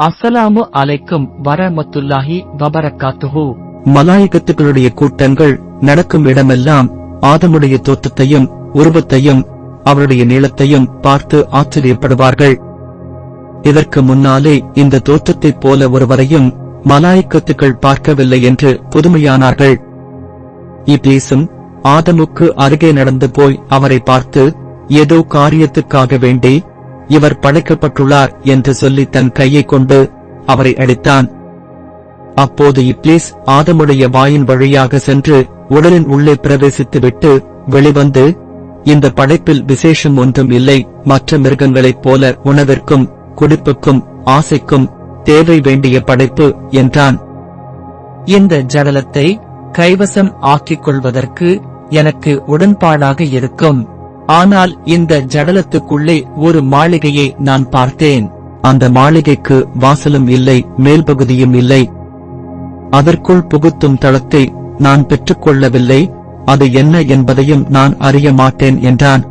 அஸ்ஸலாமு அலைக்கும் வரமத்துல்லாஹி வபரக்காத்துஹு. மலாயகத்துகளுடைய கூட்டங்கள் நடக்கும் இடமெல்லாம் ஆதமுடைய தோற்றத்தையும் உருவத்தையும் அவருடைய நீளத்தையும் பார்த்து ஆச்சரியப்படுவார்கள். இதற்கு முன்னாலே இந்த தோற்றத்தைப் போல ஒருவரையும் மலாயக்கத்துக்கள் பார்க்கவில்லை என்று புதுமையானார்கள். இப்ளீசும் ஆதமுக்கு அருகே நடந்து போய் அவரை பார்த்து ஏதோ காரியத்துக்காக வேண்டி இவர் படைக்கப்பட்டுள்ளார் என்று சொல்லி தன் கையை கொண்டு அவரை அடித்தான். அப்போது இப்ளீஸ் ஆதமுடைய வாயின் வழியாக சென்று உடலின் உள்ளே பிரவேசித்துவிட்டு வெளிவந்து இந்த படைப்பில் விசேஷம் ஒன்றும் இல்லை மற்ற மிருகங்களைப் போல உணவிற்கும் குடிப்புக்கும் ஆசைக்கும் தேவை வேண்டிய படைப்பு என்றான். இந்த ஜடலத்தை கைவசம் ஆக்கிக் கொள்வதற்கு எனக்கு உடன்பாடாக இருக்கும். ஆனால் இந்த ஜடலத்துக்குள்ளே ஒரு மாளிகையை நான் பார்த்தேன். அந்த மாளிகைக்கு வாசலும் இல்லை மேல்பகுதியும் இல்லை. அதற்குள் புகுத்தும் தளத்தை நான் பெற்றுக்கொள்ளவில்லை. அது என்ன என்பதையும் நான் அறிய மாட்டேன் என்றான்.